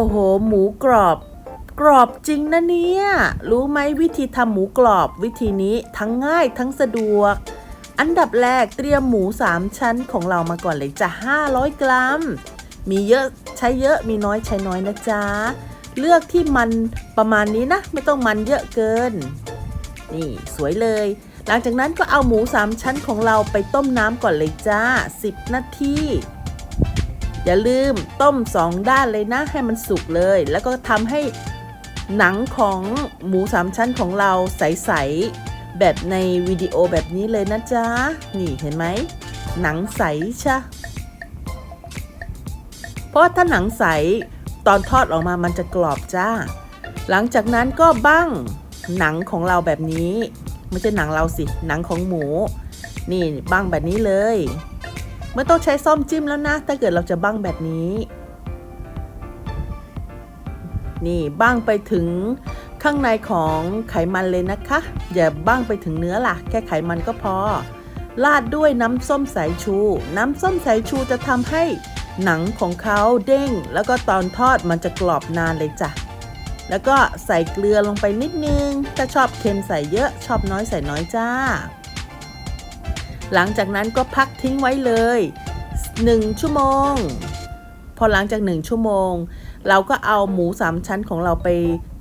โอ้โหมูกรอบ กรอบจริงนะเนี่ย รู้ไหมวิธีทำหมูกรอบวิธีนี้ทั้งง่ายทั้งสะดวก อันดับแรกเตรียมหมู 3 ชั้นของเรามาก่อนเลยจ้ะ500 กรัม มีเยอะใช้เยอะมีน้อยใช้น้อยนะจ๊ะ เลือกที่มันประมาณนี้นะ ไม่ต้องมันเยอะเกิน นี่สวยเลย หลังจากนั้นก็เอาหมู 3 ชั้นของเราไปต้มน้ำก่อนเลยจ้า 10 นาที อย่าลืมต้ม2ด้านเลยนะให้มันสุกเลย แล้วก็ทำให้หนังของหมู3ชั้นของเราใสๆแบบในวิดีโอแบบนี้เลยนะจ๊ะ นี่เห็นไหม หนังใสชะเพราะถ้าหนังใสตอนทอดออกมามันจะกรอบจ้า หลังจากนั้นก็บั้งหนังของเราแบบนี้ ไม่ใช่หนังเราสิ หนังของหมู นี่บั้งแบบนี้เลย ไม่ต้องใช้ซ่อมจิ้มแล้วนะ ถ้าเกิดเราจะบั้งแบบนี้ นี่บั้งไปถึงข้างในของไขมันเลยนะคะ อย่าบั้งไปถึงเนื้อล่ะ แค่ไขมันก็พอราดด้วยน้ำส้มสายชู น้ำส้มสายชูจะทำให้หนังของเขาเด้ง แล้วก็ตอนทอดมันจะกรอบนานเลยจ้ะแล้วก็ใส่เกลือลงไปนิดนึง ถ้าชอบเค็มใส่เยอะ ชอบน้อยใส่น้อยจ้า หลังจากนั้นก็พักทิ้งไว้เลย 1 ชั่วโมง พอหลังจาก 1 ชั่วโมง เราก็เอาหมูสามชั้นของเราไป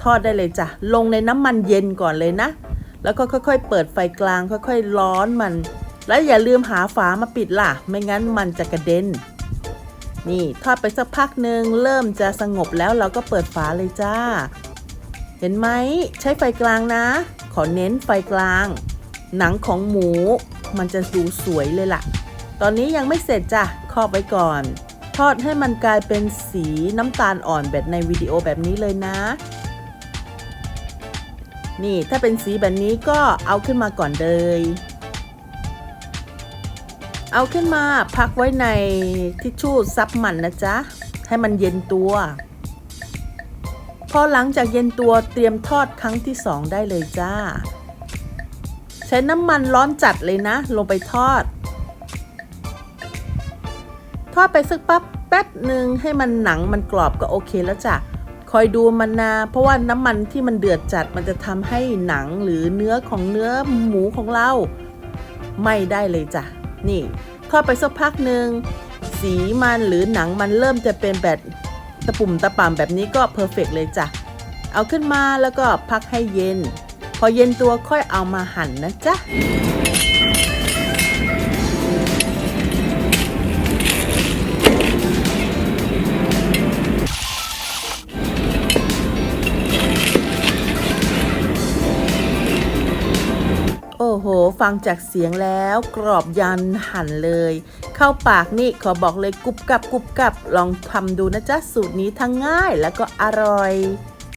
ทอดได้เลยจ้ะ ลงในน้ำมันเย็นก่อนเลยนะ แล้วก็ค่อยๆ เปิดไฟกลางค่อยๆ ร้อนมัน แล้วอย่าลืมหาฝามาปิดล่ะ ไม่งั้นมันจะกระเด็น นี่ทอดไปสักพักหนึ่งเริ่มจะสงบแล้วเราก็เปิดฝาเลยจ้า เห็นไหมใช้ไฟกลางนะ ขอเน้นไฟกลาง หนังของหมู มันจะดูสวยเลยล่ะ ตอนนี้ยังไม่เสร็จจ้ะครอบไว้ก่อน ทอดให้มันกลายเป็นสีน้ำตาลอ่อนแบบในวิดีโอแบบนี้เลยนะ นี่ถ้าเป็นสีแบบนี้ก็เอาขึ้นมาก่อนเลยเอาขึ้นมาพักไว้ในทิชชู่ซับมันนะจ๊ะ ให้มันเย็นตัว พอหลังจากเย็นตัวเตรียมทอดครั้งที่สองได้เลยจ้า ใช้น้ำมันร้อนจัดเลยนะ ลงไปทอด ทอดไปสักปั๊บแป๊บหนึ่งให้มันหนังมันกรอบก็โอเคแล้วจ้ะคอยดูมันนะเพราะว่าน้ำมันที่มันเดือดจัดมันจะทำให้หนังหรือเนื้อของเนื้อหมูของเราไม่ได้เลยจ้ะ นี่ ทอดไปสักพักหนึ่งสีมันหรือหนังมันเริ่มจะเป็นแบบตะปุ่มตะป่ำแบบนี้ก็เพอร์เฟกเลยจ้ะ เอาขึ้นมาแล้วก็พักให้เย็น พอเย็นตัวค่อยเอามาหั่นนะจ๊ะโอ้โห ฟังจากเสียงแล้วกรอบยันหั่นเลย เข้าปากนี่ขอบอกเลยกรุบกับกรุบกับลองทำดูนะจ๊ะ สูตรนี้ทั้งง่ายแล้วก็อร่อย